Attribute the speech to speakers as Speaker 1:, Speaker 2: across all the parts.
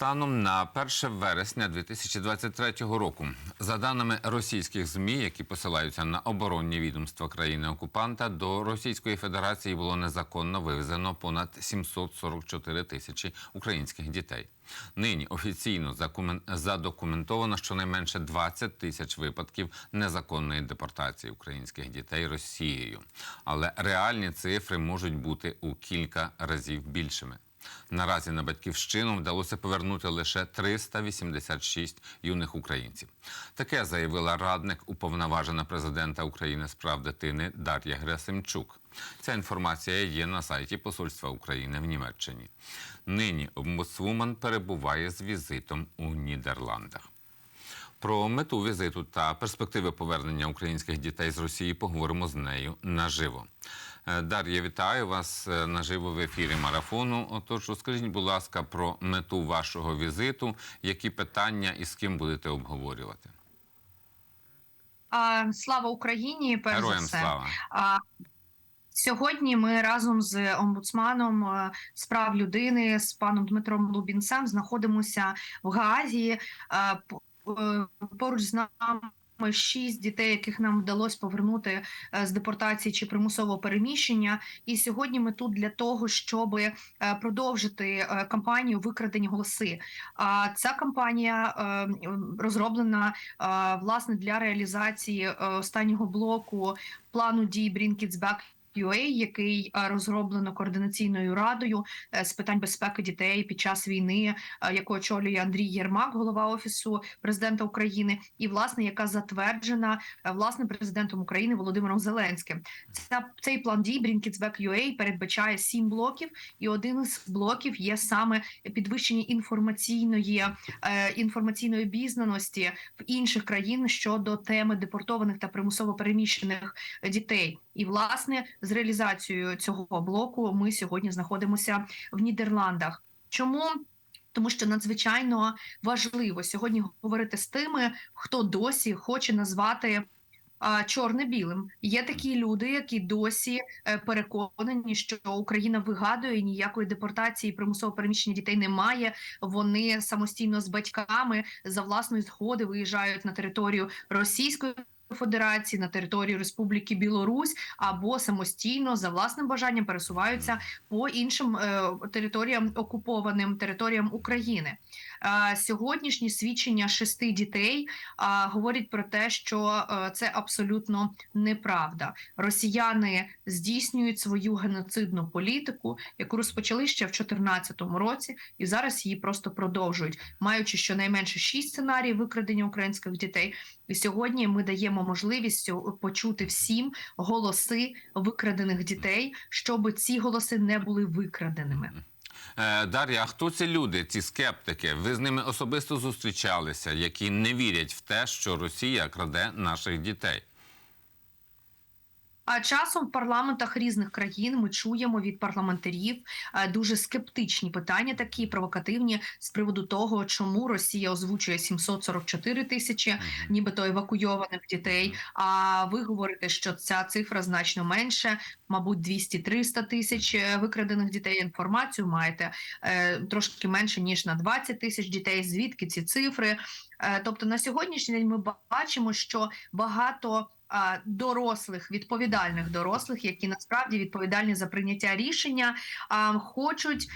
Speaker 1: Станом на 1 вересня 2023 року, за даними російських змі, які посилаються на оборонні відомства країни-окупанта, до Російської Федерації було незаконно вивезено понад 744 тисячі українських дітей. Нині офіційно задокументовано щонайменше 20 тисяч випадків незаконної депортації українських дітей Росією, але реальні цифри можуть бути у кілька разів більшими. Наразі на батьківщину вдалося повернути лише 386 юних українців. Таке заявила радник уповноважена президента України з прав дитини Дар'я Грасимчук. Ця інформація є на сайті Посольства України в Німеччині. Нині омбудсвумен перебуває з візитом у Нідерландах. Про мету візиту та перспективи повернення українських дітей з Росії поговоримо з нею наживо. Е, Дар'я, вітаю вас е, наживо в ефірі марафону. Отож, розкажіть, будь ласка, про мету вашого візиту, які питання і з ким будете обговорювати.
Speaker 2: Слава Україні! Перш
Speaker 1: Героям
Speaker 2: за все.
Speaker 1: слава!
Speaker 2: Сьогодні ми разом з омбудсманом е, з прав людини з паном Дмитром Лубінцем знаходимося в Гаазі. Е, Поруч з нами шість дітей, яких нам вдалося повернути е, з депортації чи примусового переміщення. І сьогодні ми тут для того, щоб е, продовжити кампанію викрадені голоси. А ця кампанія розроблена власне для реалізації останнього блоку плану дій Back UA, який е, розроблено координаційною радою е, з питань безпеки дітей під час війни, е, яку очолює Андрій Єрмак, голова офісу президента України, і власне яка затверджена власне президентом України Володимиром Зеленським. Ця цей план дій Back UA передбачає сім блоків, і один із блоків є саме підвищення інформаційної інформаційної обізнаності в інших країн щодо теми депортованих та примусово переміщених дітей. І власне з реалізацією цього блоку ми сьогодні знаходимося в Нідерландах. Чому? Тому що надзвичайно важливо сьогодні говорити з тими, хто досі хоче назвати чорне білим. Є такі люди, які досі е, переконані, що Україна вигадує ніякої депортації, примусового переміщення дітей немає. Вони самостійно з батьками за власної згоди виїжджають на територію Російської. Федерації на територію Республіки Білорусь або самостійно за власним бажанням пересуваються по іншим е, територіям окупованим територіям України. Е, сьогоднішні свідчення шести дітей е, говорять про те, що е, це абсолютно неправда. Росіяни здійснюють свою геноцидну політику, яку розпочали ще в 2014 році, і зараз її просто продовжують, маючи щонайменше шість сценаріїв викрадення українських дітей. І сьогодні ми даємо можливість почути всім голоси викрадених дітей, щоб ці голоси не були викраденими.
Speaker 1: Е, Дар'я, а хто ці люди, ці скептики? Ви з ними особисто зустрічалися, які не вірять в те, що Росія краде наших дітей?
Speaker 2: А часом в парламентах різних країн ми чуємо від парламентарів е, дуже скептичні питання, такі провокативні з приводу того, чому Росія озвучує 744 тисячі, нібито евакуйованих дітей. А ви говорите, що ця цифра значно менше, мабуть, 200-300 тисяч е, викрадених дітей. Інформацію маєте е, трошки менше ніж на 20 тисяч дітей. Звідки ці цифри? Тобто на сьогоднішній день ми бачимо, що багато дорослих, відповідальних дорослих, які насправді відповідальні за прийняття рішення, хочуть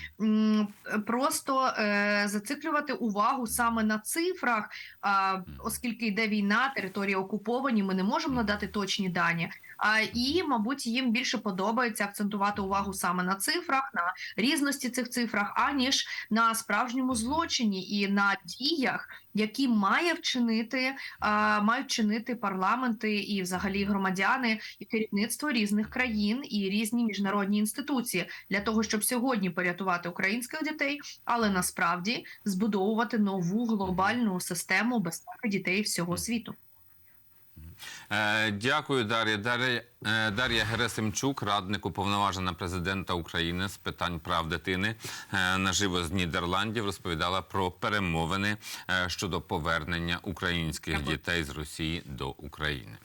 Speaker 2: просто е, зациклювати увагу саме на цифрах, оскільки йде війна, території окуповані, ми не можемо надати точні дані. І, мабуть, їм більше подобається акцентувати увагу саме на цифрах, на різності цих цифрах, аніж на справжньому злочині і на діях, які має вчинити, мають чинити парламенти і взагалі громадяни і керівництво різних країн і різні міжнародні інституції для того, щоб сьогодні порятувати українських дітей, але насправді збудовувати нову глобальну систему безпеки дітей всього світу.
Speaker 1: Е, Дякую, Дар'я. Дар'я, е, Дар'я Герасимчук, радник уповноважена президента України з питань прав дитини, е, наживо з Нідерландів, розповідала про перемовини щодо повернення українських дітей з Росії до України.